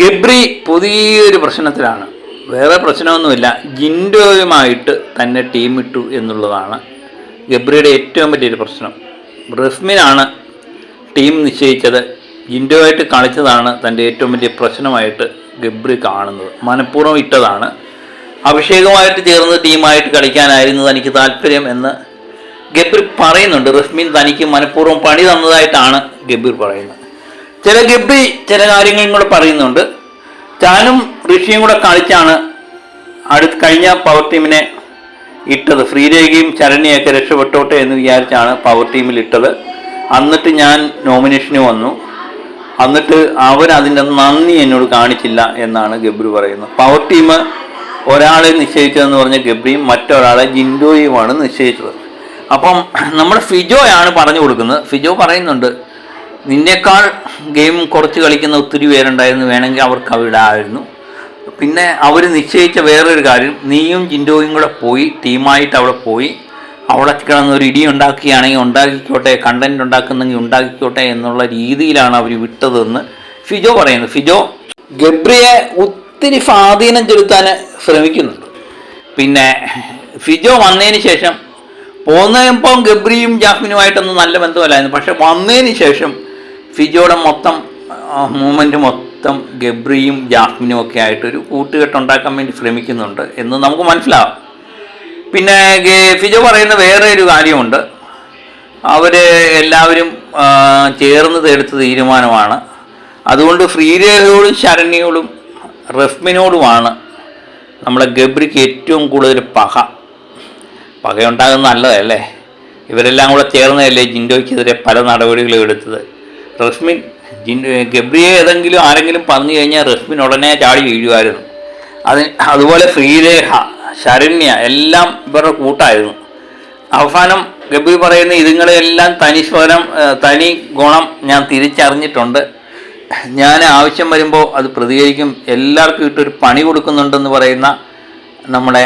ഗബ്രി പുതിയൊരു പ്രശ്നത്തിലാണ്. വേറെ പ്രശ്നമൊന്നുമില്ല. ജിൻഡോയുമായിട്ട് തന്നെ ടീമിട്ടു എന്നുള്ളതാണ് ഗബ്രിയുടെ ഏറ്റവും വലിയൊരു പ്രശ്നം. റസ്മിനാണ് ടീം നിശ്ചയിച്ചത്. ജിൻഡോയായിട്ട് കളിച്ചതാണ് തന്റെ ഏറ്റവും വലിയ പ്രശ്നമായിട്ട് ഗബ്രി കാണുന്നത്. മനഃപൂർവം ഇട്ടതാണ്. അഭിഷേകമായിട്ട് ചേർന്ന് ടീമായിട്ട് കളിക്കാനായിരുന്നു തനിക്ക് താല്പര്യം എന്ന് ഗബ്രി പറയുന്നുണ്ട്. റസ്മിൻ തനിക്ക് മനഃപൂർവം പണി തന്നതായിട്ടാണ് ഗബ്രി പറയുന്നത്. ചില ഗബ്രി ചില കാര്യങ്ങളും കൂടെ പറയുന്നുണ്ട്. താനും ഋഷിയും കൂടെ കളിച്ചാണ് അടുത്ത് കഴിഞ്ഞ പവർ ടീമിനെ ഇട്ടത്. ശ്രീരേഖയും ചരണിയൊക്കെ രക്ഷപ്പെട്ടോട്ടെ എന്ന് വിചാരിച്ചാണ് പവർ ടീമിൽ ഇട്ടത്. എന്നിട്ട് ഞാൻ നോമിനേഷന് വന്നു. എന്നിട്ട് അവരതിന്റെ നന്ദി എന്നോട് കാണിച്ചില്ല എന്നാണ് ഗബ്രി പറയുന്നത്. പവർ ടീം ഒരാളെ നിശ്ചയിച്ചതെന്ന് പറഞ്ഞ ഗബ്രിയും മറ്റൊരാളെ ജിൻഡോയുമാണ് നിശ്ചയിച്ചത്. അപ്പം നമ്മുടെ ഫിജോയാണ് പറഞ്ഞു കൊടുക്കുന്നത്. ഫിജോ പറയുന്നുണ്ട് നിന്നേക്കാൾ ഗെയിം കുറച്ച് കളിക്കുന്ന ഒത്തിരി പേരുണ്ടായിരുന്നു വേണമെങ്കിൽ അവർക്ക് അവിടെ ആയിരുന്നു പിന്നെ അവർ നിശ്ചയിച്ച വേറൊരു കാര്യം നീയും ജിൻഡോയും കൂടെ പോയി ടീമായിട്ട് അവിടെ പോയി അവിടെ കിടന്ന് ഒരു ഇടി ഉണ്ടാക്കുകയാണെങ്കിൽ ഉണ്ടാക്കിക്കോട്ടെ കണ്ടന്റ് ഉണ്ടാക്കുന്നെങ്കിൽ ഉണ്ടാക്കിക്കോട്ടെ എന്നുള്ള രീതിയിലാണ് അവർ വിട്ടതെന്ന് ഫിജോ പറയുന്നത് ഫിജോ ഗബ്രിയെ ഒത്തിരി സ്വാധീനം ചെലുത്താൻ ശ്രമിക്കുന്നുണ്ട്. പിന്നെ ഫിജോ വന്നതിന് ശേഷം പോകുന്നപ്പം ഗബ്രിയും ജാസ്മിനുമായിട്ടൊന്നും നല്ല ബന്ധമല്ലായിരുന്നു. പക്ഷെ വന്നതിന് ശേഷം ഫിജോയുടെ മൊത്തം മൂവ്മെന്റ് മൊത്തം ഗബ്രിയും ജാസ്മിനും ഒക്കെ ആയിട്ടൊരു കൂട്ടുകെട്ടുണ്ടാക്കാൻ വേണ്ടി ശ്രമിക്കുന്നുണ്ട് എന്ന് നമുക്ക് മനസ്സിലാവാം. പിന്നെ ഫിജോ പറയുന്ന വേറെ ഒരു കാര്യമുണ്ട്. അവർ എല്ലാവരും ചേർന്ന് എടുത്ത തീരുമാനമാണ്. അതുകൊണ്ട് ശ്രീരേഖയോടും ശരണ്യോടും റഫ്മിനോടുമാണ് നമ്മളെ ഗബ്രിക്ക് ഏറ്റവും കൂടുതൽ പക. പകയുണ്ടാകുന്നത് നല്ലതല്ലേ? ഇവരെല്ലാം കൂടെ ചേർന്നതല്ലേ ജിൻഡോയ്ക്കെതിരെ പല നടപടികളും എടുത്തത്? റസ്മിൻ ജിൻ ഗബ്രിയെ ഏതെങ്കിലും ആരെങ്കിലും പറഞ്ഞു കഴിഞ്ഞാൽ റസ്മിൻ ഉടനെ ചാടി വീഴുമായിരുന്നു. അതിന് അതുപോലെ ശ്രീരേഖ ശരണ്യ എല്ലാം ഇവരുടെ കൂട്ടായിരുന്നു. അവസാനം ഗബ്രി പറയുന്ന ഇതുങ്ങളെല്ലാം തനി സ്വരം തനി ഗുണം ഞാൻ തിരിച്ചറിഞ്ഞിട്ടുണ്ട്. ഞാൻ ആവശ്യം വരുമ്പോൾ അത് പ്രതികരിക്കും. എല്ലാവർക്കും ഇട്ടൊരു പണി കൊടുക്കുന്നുണ്ടെന്ന് പറയുന്ന നമ്മുടെ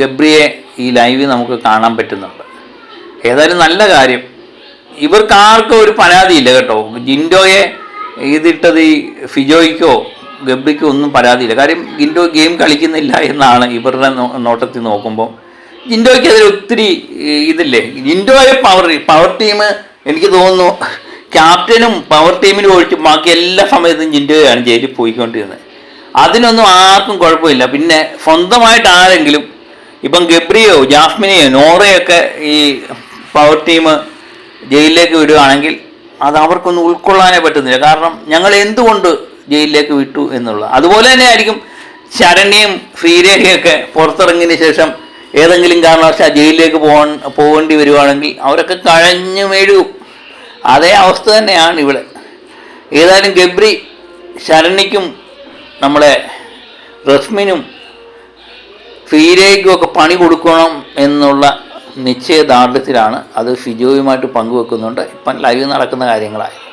ഗബ്രിയെ ഈ ലൈവിൽ നമുക്ക് കാണാൻ പറ്റുന്നുണ്ട്. ഏതായാലും നല്ല കാര്യം. ഇവർക്ക് ആർക്കും ഒരു പരാതിയില്ല കേട്ടോ. ജിൻഡോയെ ഇതിട്ടത് ഈ ഫിജോയ്ക്കോ ഗബ്രിക്കോ ഒന്നും പരാതിയില്ല. കാര്യം ജിൻഡോ ഗെയിം കളിക്കുന്നില്ല എന്നാണ് ഇവരുടെ നോട്ടത്തിൽ നോക്കുമ്പോൾ ജിൻഡോയ്ക്ക് അതിൽ ഒത്തിരി ഇതില്ലേ? ജിൻഡോയെ പവർ പവർ ടീം എനിക്ക് തോന്നുന്നു ക്യാപ്റ്റനും പവർ ടീമിനും ഒഴിച്ച് ബാക്കി എല്ലാ സമയത്തും ജിൻഡോയാണ് ജയിലിൽ പോയിക്കൊണ്ടിരുന്നത്. അതിനൊന്നും ആർക്കും കുഴപ്പമില്ല. പിന്നെ സ്വന്തമായിട്ട് ആരെങ്കിലും ഇപ്പം ഗബ്രിയോ ജാസ്മിനെയോ നോറയൊക്കെ ഈ പവർ ടീം ജയിലിലേക്ക് വിടുകയാണെങ്കിൽ അത് അവർക്കൊന്നും ഉൾക്കൊള്ളാനേ പറ്റുന്നില്ല. കാരണം ഞങ്ങൾ എന്തുകൊണ്ട് ജയിലിലേക്ക് വിട്ടു എന്നുള്ളത് അതുപോലെ തന്നെ ആയിരിക്കും ശരണ്യയും ശ്രീരേഖയൊക്കെ പുറത്തിറങ്ങിയതിന് ശേഷം ഏതെങ്കിലും കാരണവശാൽ ജയിലിലേക്ക് പോകാൻ പോകേണ്ടി വരുവാണെങ്കിൽ അവരൊക്കെ കഴഞ്ഞു മെഴുകും അതേ അവസ്ഥ തന്നെയാണ് ഇവിടെ. ഏതായാലും ഗബ്രി ശരണ്യക്കും നമ്മളെ റസ്മിനും ഫീരേക്കും ഒക്കെ പണി കൊടുക്കണം എന്നുള്ള നിശ്ചയദാർഢ്യത്തിലാണ് അത് ഫിജോയുമായിട്ട് പങ്കുവെക്കുന്നുണ്ട്. ഇപ്പം ലൈവ് നടക്കുന്ന കാര്യങ്ങളായി.